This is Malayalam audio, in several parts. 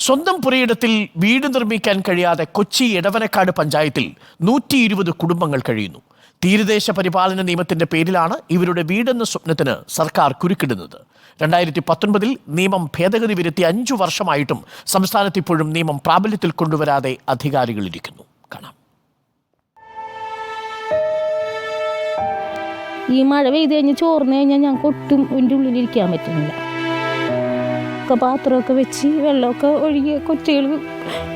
സ്വന്തം പുരയിടത്തിൽ വീട് നിർമ്മിക്കാൻ കഴിയാതെ കൊച്ചി എടവനക്കാട് പഞ്ചായത്തിൽ നൂറ്റി ഇരുപത് കുടുംബങ്ങൾ കഴിയുന്നു. തീരദേശ പരിപാലന നിയമത്തിന്റെ പേരിലാണ് ഇവരുടെ വീടെന്ന സ്വപ്നത്തിന് സർക്കാർ കുരുക്കിടുന്നത്. രണ്ടായിരത്തി പത്തൊൻപതിൽ നിയമം ഭേദഗതി വരുത്തി അഞ്ചു വർഷമായിട്ടും സംസ്ഥാനത്ത് ഇപ്പോഴും നിയമം പ്രാബല്യത്തിൽ കൊണ്ടുവരാതെ അധികാരികളിരിക്കുന്നു. കാണാം. ഈ മഴ പെയ്ത് കഴിഞ്ഞ് ചോർന്നു കഴിഞ്ഞാൽ ഞങ്ങൾക്ക് ഒട്ടും ഇതിന്റെ ഉള്ളിൽ ഇരിക്കാൻ പറ്റുന്നില്ല. ഒക്കെ പാത്രമൊക്കെ വെച്ച് വെള്ളമൊക്കെ ഒഴുകി കൊച്ചുകൾ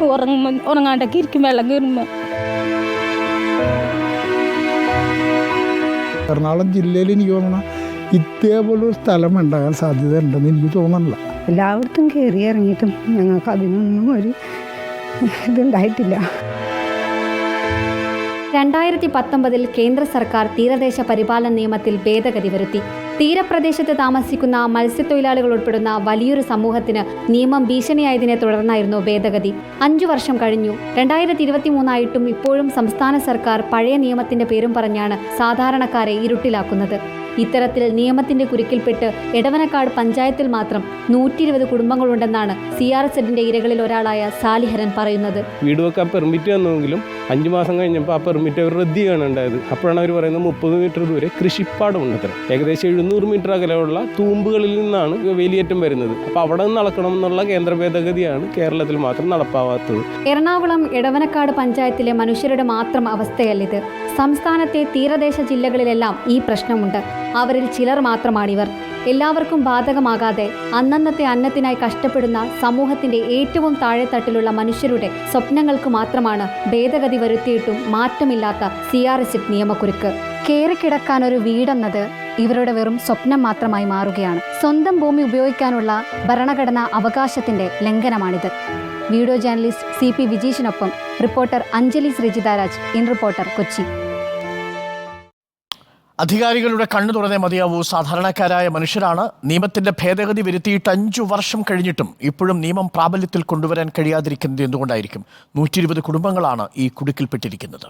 ഉറങ്ങുമ്പോൾ ഉറങ്ങാണ്ടൊക്കെ ഇരിക്കും വെള്ളം കയറുമ്പോൾ എറണാകുളം ജില്ലയിൽ എനിക്ക് തോന്നണം ഇതേപോലൊരു സ്ഥലം ഉണ്ടാകാൻ സാധ്യത ഉണ്ടെന്ന് എനിക്ക് തോന്നണില്ല. എല്ലായിടത്തും കയറി ഇറങ്ങിയിട്ടും ഞങ്ങൾക്ക് അതിനൊന്നും ഒരു ഇതുണ്ടായിട്ടില്ല. രണ്ടായിരത്തി പത്തൊമ്പതിൽ കേന്ദ്ര സർക്കാർ തീരദേശ പരിപാലന നിയമത്തിൽ ഭേദഗതി വരുത്തി. തീരപ്രദേശത്ത് താമസിക്കുന്ന മത്സ്യത്തൊഴിലാളികൾ ഉൾപ്പെടുന്ന വലിയൊരു സമൂഹത്തിന് നിയമം ഭീഷണിയായതിനെ തുടർന്നായിരുന്നു ഭേദഗതി. അഞ്ചു വർഷം കഴിഞ്ഞു. രണ്ടായിരത്തി ഇരുപത്തി മൂന്നായിട്ടും ഇപ്പോഴും സംസ്ഥാന സർക്കാർ പഴയ നിയമത്തിന്റെ പേരും പറഞ്ഞാണ് സാധാരണക്കാരെ ഇരുട്ടിലാക്കുന്നത്. ഇത്തരത്തിൽ നിയമത്തിന്റെ കുരുക്കിൽപ്പെട്ട് എടവനക്കാട് പഞ്ചായത്തിൽ മാത്രം നൂറ്റി ഇരുപത് കുടുംബങ്ങളുണ്ടെന്നാണ് സി ആർ എസിന്റെ ഇരകളിൽ ഒരാളായ സാലിഹരൻ പറയുന്നത്. വീട് വെക്കാൻ പെർമിറ്റ് വന്നെങ്കിലും അഞ്ച് മാസം കഴിഞ്ഞപ്പോൾ ആ പെർമിറ്റ് അവർ റദ്ദ് ചെയ്യാണ് ഉണ്ടായത്. അപ്പോഴാണ് അവർ പറയുന്നത് മുപ്പത് മീറ്റർ ദൂരെ കൃഷിപ്പാടമുണ്ട് അത്ര ഏകദേശം എഴുന്നൂറ് മീറ്റർ അകലെയുള്ള തൂമ്പുകളിൽ നിന്നാണ് വേലിയേറ്റം വരുന്നത്. അപ്പോൾ അവിടെ നിന്ന് അളക്കണം എന്നുള്ള കേന്ദ്ര ഭേദഗതിയാണ് കേരളത്തിൽ മാത്രം നടപ്പാവാത്തത്. എറണാകുളം ഇടവനക്കാട് പഞ്ചായത്തിലെ മനുഷ്യരുടെ മാത്രം അവസ്ഥയല്ല ഇത് സംസ്ഥാനത്തെ തീരദേശ ജില്ലകളിലെല്ലാം ഈ പ്രശ്നമുണ്ട്. അവരിൽ ചിലർ മാത്രമാണിവർ. എല്ലാവർക്കും ബാധകമാകാതെ അന്നന്നത്തെ അന്നത്തിനായി കഷ്ടപ്പെടുന്ന സമൂഹത്തിന്റെ ഏറ്റവും താഴെത്തട്ടിലുള്ള മനുഷ്യരുടെ സ്വപ്നങ്ങൾക്ക് മാത്രമാണ് ഭേദഗതി വരുത്തിയിട്ടും മാറ്റമില്ലാത്ത സി ആർ എസ് നിയമക്കുരുക്ക്. കയറിക്കിടക്കാൻ ഒരു വീടെന്നത് ഇവരുടെ വെറും സ്വപ്നം മാത്രമായി മാറുകയാണ്. സ്വന്തം ഭൂമി ഉപയോഗിക്കാനുള്ള ഭരണഘടനാ അവകാശത്തിന്റെ ലംഘനമാണിത്. Video journalist C P വിജീഷിനൊപ്പം reporter Anjali Sreejitharaj in reporter Kochi. അധികാരികളുടെ കണ്ണു തുറന്നേ മതിയാവൂ. സാധാരണക്കാരായ മനുഷ്യരാണ് നിയമത്തിന്റെ ഭേദഗതി വരുത്തിയിട്ട് അഞ്ചു വർഷം കഴിഞ്ഞിട്ടും ഇപ്പോഴും നിയമം പ്രാബല്യത്തിൽ കൊണ്ടുവരാൻ കഴിയാതിരിക്കുന്നത് എന്തുകൊണ്ടായിരിക്കും? നൂറ്റി കുടുംബങ്ങളാണ് ഈ കുടുക്കിൽപ്പെട്ടിരിക്കുന്നത്.